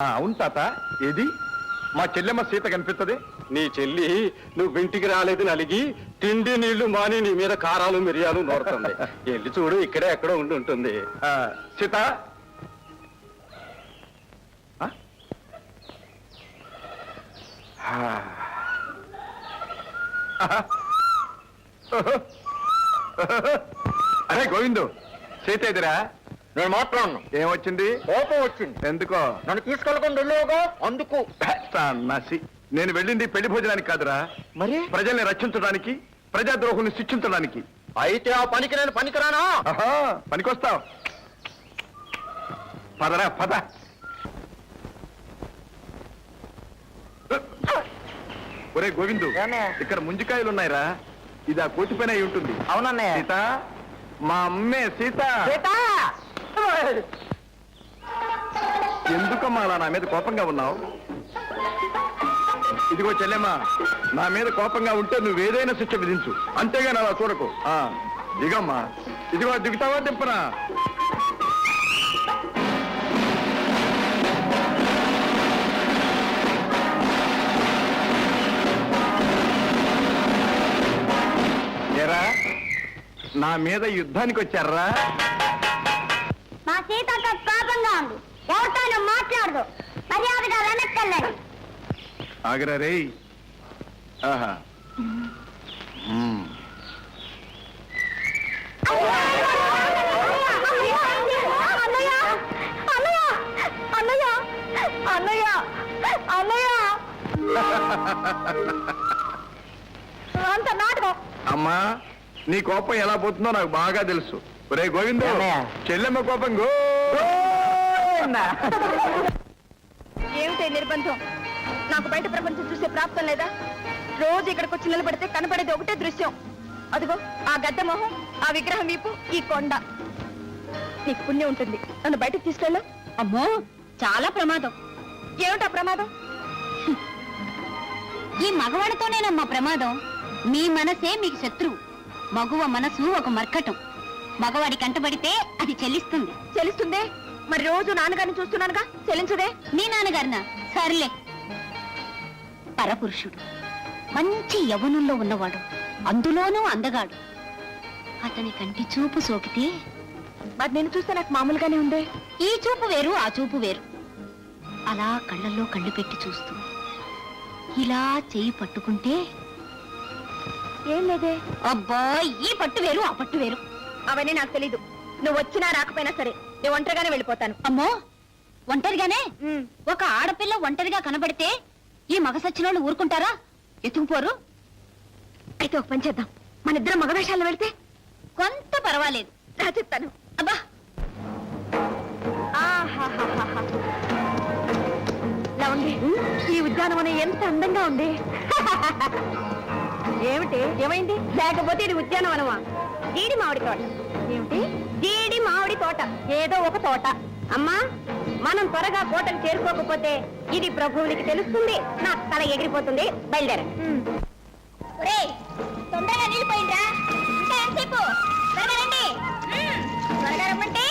అవును తాత. ఏది? మా చెల్లెమ్మ సీత కనిపిస్తుంది నీ చెల్లి నువ్వు ఇంటికి రాలేదని అలిగి తిండి నీళ్ళు మాని నీ మీద కారాలు మిరియాలు నోరుతుంది. వెళ్ళి చూడు ఇక్కడే ఎక్కడో ఉండి ఉంటుంది. ఆ, సీత. ఆ? ఆ. ఆహా. అరే గోవిందు సీత ఎదురా? నేను మాట్లాడను ఏమొచ్చింది? కోపం వచ్చింది. ఎందుకో? నన్ను తీసుకెళ్ళకుండా వెళ్ళావుగా? అందుకు నసి నేను వెళ్ళింది పెళ్ళి భోజనానికి కాదురా. మరి? ప్రజల్ని రక్షించడానికి ప్రజాద్రోహుల్ని శిక్షించడానికి. అయితే ఆ పనికి నేను పనికిరానా? పనికొస్తావు. పదరా పద. ఒరే గోవిందు? ఇక్కడ ముంజికాయలు ఉన్నాయిరా ఇది ఆ కోటి పైన ఉంటుంది. అవునన్నయ్య. సీత మా అమ్మే సీత? ఎందుకమ్మా అలా నా మీద కోపంగా ఉన్నావు? ఇదిగో చెల్లెమ్మా నా మీద కోపంగా ఉంటే నువ్వు ఏదైనా శిక్ష విధించు. అంతేగాని అలా చూడకు. ఆ దిగమ్మా. ఇదిగో దిగుతావా దింపనా నా మీద యుద్ధానికి వచ్చారా ఆగరా రే. ఆహా. మ్మ్. అన్నయ్య అన్నయ్య అన్నయ్య అన్నయ్య అన్నయ్య అంత నాటకం అమ్మా నీ కోపం ఎలా పోతుందో నాకు బాగా తెలుసు. ఒరే గోవిందు? చెల్లెమ్మ కోపం గో ఏమిటి నిర్బంధం? నాకు బయట ప్రపంచం చూసే ప్రాప్తం లేదా? రోజు ఇక్కడికి వచ్చి నిలబడితే కనపడేది ఒకటే దృశ్యం. అదిగో ఆ గడ్డ మొహం ఆ విగ్రహం వీపు ఈ కొండ. నీకు పుణ్యం ఉంటుంది. నన్ను బయటకు తీసుకెళ్ళు. అమ్మో చాలా ప్రమాదం. ఏమిటా ప్రమాదం? ఈ మగవాడితోనేనమ్మా ప్రమాదం. మీ మనసే మీకు శత్రువు. మగువ మనసు ఒక మర్కటం. మగవాడి కంటబడితే అది చెల్లిస్తుంది. చెల్లిస్తుందే? మరి రోజు నాన్నగారిని చూస్తున్నానుగా? చెల్లించదే? మీ నాన్నగారినా? సర్లే పరపురుషుడు. మంచి యవనంలో ఉన్నవాడు. అందులోనూ అందగాడు. అతని కంటి చూపు సోకితే మరి నేను చూస్తే నాకు మామూలుగానే ఉందే? ఈ చూపు వేరు ఆ చూపు వేరు. అలా కళ్ళల్లో కళ్ళు పెట్టి చూస్తూ. ఇలా చెయ్యి పట్టుకుంటే ఏం లేదే? అబ్బా ఈ పట్టు వేరు ఆ పట్టు వేరు. అవన్నీ నాకు తెలీదు. నువ్వు వచ్చినా రాకపోయినా సరే నేను ఒంటరిగానే వెళ్ళిపోతాను. అమ్మో ఒంటరిగానే. ఒక ఆడపిల్ల ఒంటరిగా కనబడితే ఈ మగ సచ్చినోళ్ళు ఊరుకుంటారా? ఎత్తుకుపోరు. అయితే ఒక పని చేద్దాం. మన ఇద్దరం మగవేషాల్లో వెళ్తే? కొంత పర్వాలేదు. రా చెప్తాను. అబ్బా! ఆహాహాహాహా. లవంగి ఈ ఉద్యానవనం ఎంత అందంగా ఉంది. ఏమిటి? ఏమైంది? లేకపోతే ఇది ఉద్యానవనమా? జీడి మామిడి తోట. ఏమిటి? జీడి మామిడి తోట. ఏదో ఒక తోట. అమ్మా! మనం త్వరగా కోటకు చేరుకోకపోతే ఇది ప్రభువునికి తెలుస్తుంది. నా తల ఎగిరిపోతుంది. బయలుదేరండి తొందరగా ఇంకా ఎంతసేపు. త్వరగా రమ్మంటే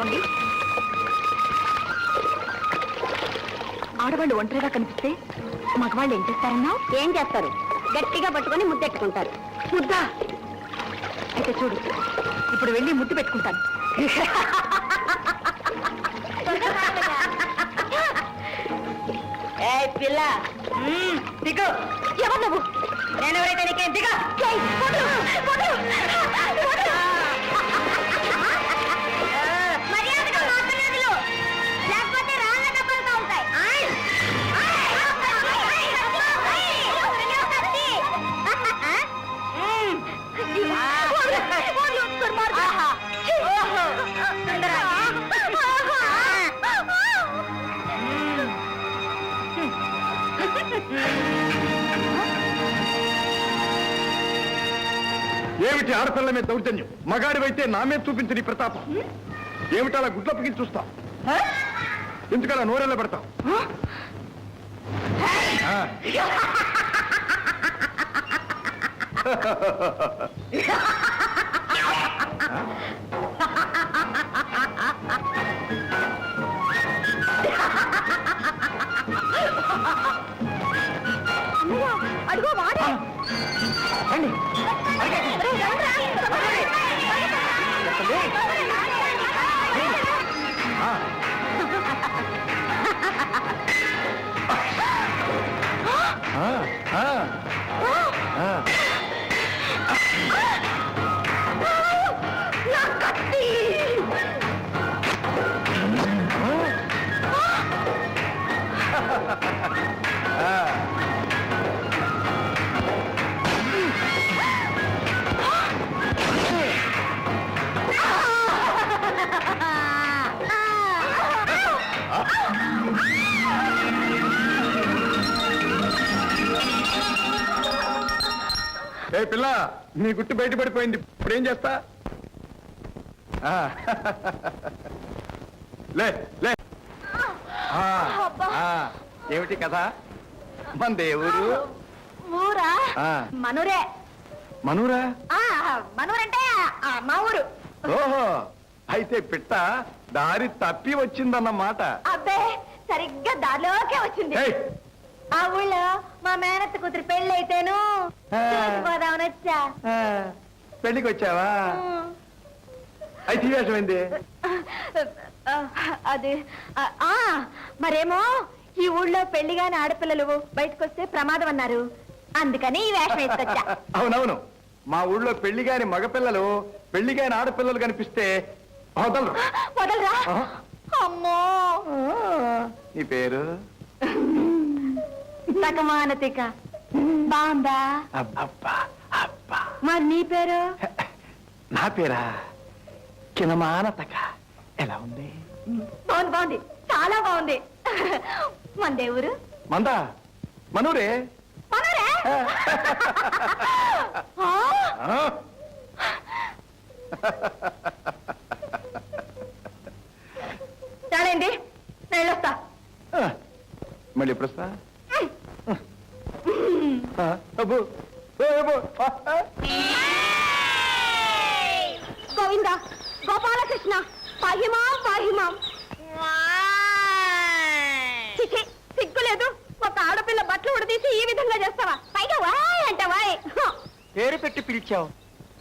రండి ఆడవాళ్ళు ఒంటరిగా కనిపిస్తే మగవాళ్ళు ఏం చేస్తారన్నా ఏం చేస్తారు? గట్టిగా పట్టుకొని ముద్దెట్టుకుంటారు. ముద్ద! అయితే చూడు ఇప్పుడు వెళ్ళి ముద్దు పెట్టుకుంటాను. ఏ పిల్ల! దిగు. ఎవరు నువ్వు? నేనెవరైతే నీకేం దిగు? ఏమిటి ఆడపిల్ల మీద దౌర్జన్యం? మగాడివైతే నా మీద చూపించు నీ ప్రతాపం. ఏమిటి అలా గుడ్లప్పగించి చూస్తావు? ఎందుకలా నోరెళ్ళ పెడతావు? పిల్ల నీ గుట్టు బయటపడిపోయింది. ఇప్పుడు ఏం చేస్తా లే లే. ఆ, ఆ, ఏమిటి కథ? మన దేవుడు. ఊరా? ఆ. మనూరే. మనూరా? ఆ మనూరంటే ఆ, మా ఊరు. ఓహో. అయితే పిట్ట దారి తప్పి వచ్చిందన్నమాట. అబ్బే సరిగ్గా దారిలోకే వచ్చింది. ఏయ్, ఆ ఊళ్ళో మా మేనత్త కూతురు పెళ్ళి అయితేను ఆ. చూసిపోదామని వచ్చా. ఆ, పెళ్ళికి వచ్చావా అయితే ఈ వేషం ఏంది ఆ, అది ఆ, మరేమో ఈ ఊళ్ళో పెళ్ళి కాని ఆడపిల్లలు బయటకు వస్తే ప్రమాదం అన్నారు. అందుకని ఈ వేషం వేసుకొచ్చా. అవునవును. మా ఊళ్ళో పెళ్ళి కాని మగపిల్లలు పెళ్ళి కాని ఆడపిల్లలు కనిపిస్తే వదలరు. వదలరా? ఆహా. అమ్మో. నీ పేరు? సకమానతిక. బాగుందా అబ్బా అబ్బా. మరి నీ పేరు? నా పేరా కినమానతక. ఎలా ఉంది? బాగుంది బాగుంది. చాలా బాగుంది. మన దేవురు మందా మనూరే. మనరే? ఆ, నేను వెళ్ళొస్తా. ఆ. మళ్ళీ ఎప్పుడు వస్తా ఆ, అబ్బో. ఏ, అబ్బో. ఆ, ఆ. గోవింద గోపాలకృష్ణ పాహిమా పాహిమా సిగ్గులేదు ఒక ఆడపిల్ల బట్టలు ఉడదీసి ఈ విధంగా చేస్తావా? పైగా వాయ్ అంటే వాయ్. పేరు పెట్టి పిలిచావు.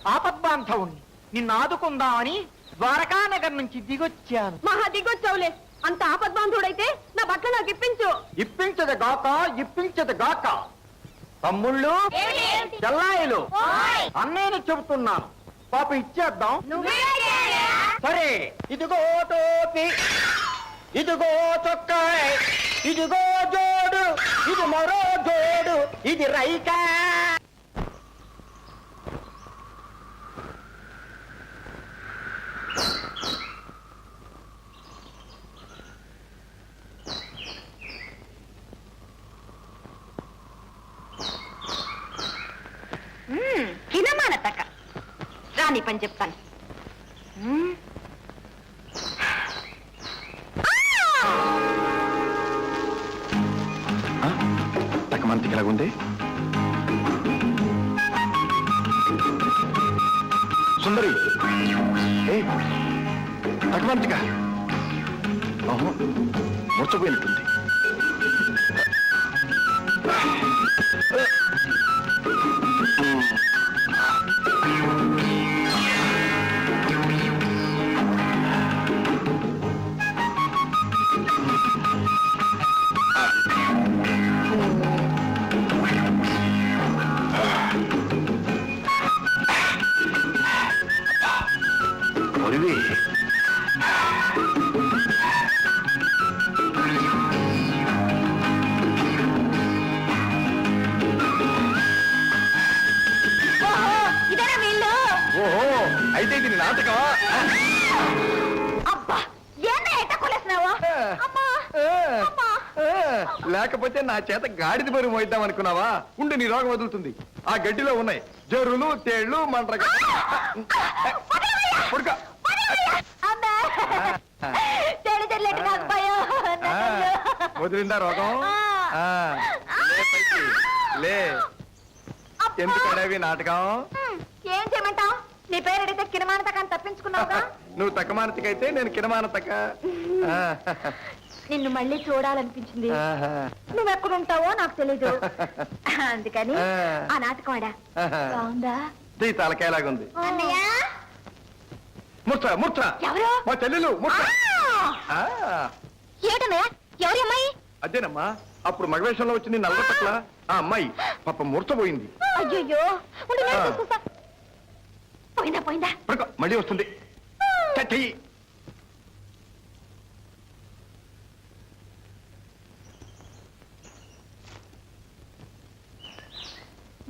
ఆపద్బాంధవుణ్ణి. నిన్ను ఆదుకుందామని ద్వారకానగర్ నుంచి దిగొచ్చాను. మహా దిగొచ్చావులే. అంత ఆపద్బాంధుడైతే నా బట్టలు నాకు ఇప్పించు. ఇప్పించదు గాక ఇప్పించదు గాక. తమ్ముళ్ళు చెల్లాయిలు. అన్నయ్యని చెబుతున్నాను. పాప ఇచ్చేద్దాం. సరే ఇదిగో టోపీ. ఇదిగో చొక్కాయ్. ఇదిగో జోడు. ఇది మరో జోడు. ఇది రైకా. రాని పని చెప్తాను. మ్మ్. ఆ? తక్క మనకి ఎలాగుంది? సుందరి. ముచ్చపోయినట్టుంది లేకపోతే నా చేత గాడిద బరువు మోయిద్దాం అనుకున్నావా? ఉండు నీ రోగం వదులుతుంది. ఆ గడ్డిలో ఉన్నాయి జరులు తేళ్ళు తల్లు. వదిలిందా రోగం? లే. ఎందుకు అడవి నాటకం? ఏం చేయమంటావు? నీ పేరు అడిగితే కిరమానత కానీ తప్పించుకున్నావుగా? నువ్వు తక్కమానతికైతే నేను ఆ, నిన్ను మళ్ళీ చూడాలనిపించింది. ఆహా. నువ్వు ఎక్కడ ఉంటావో నాకు తెలీదు. అందుకని ఆ. నాటకం ఆడా. బాగుందా? తలకాయలాగుంది ఎవరు? మా చెల్లెలు ఎవరి అమ్మాయి? అదేనమ్మా అప్పుడు మగవేషంలో వచ్చింది నల్ల పట్ల ఆ. అమ్మాయి పాప మూర్చపోయింది. చూసుకుంటా. పోయిందా పోయిందా? మళ్ళీ వస్తుంది. చ- చెయ్యి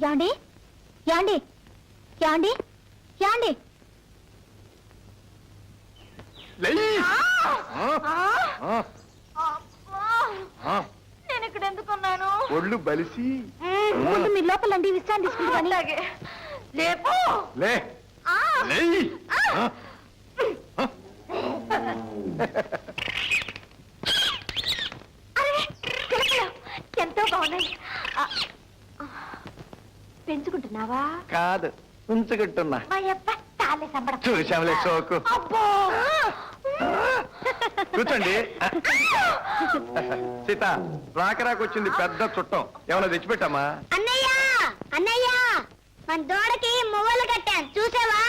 యాండి యాండి యాండి. యాండి. నేను ఇక్కడ ఎందుకున్నాను ఒళ్ళు బలిసి. ముందు మీ లోపలండి విశ్రాంతి తీసుకుంటాను. లేపు. లే ఆ. లేయ్. ఆ? అరే, చిలకలు ఎంతో బాగున్నాయి. పెంచుకుంటున్నావా? కాదు ఉంచుకుంటున్నా చూశాంలే సోకు. కూర్చోండి. సీత రాకరాకొచ్చింది పెద్ద చుట్టం. ఏమైనా తెచ్చిపెట్టామా? అన్నయ్య అన్నయ్య మన దూడకి మువ్వలు కట్టాను. చూసావా?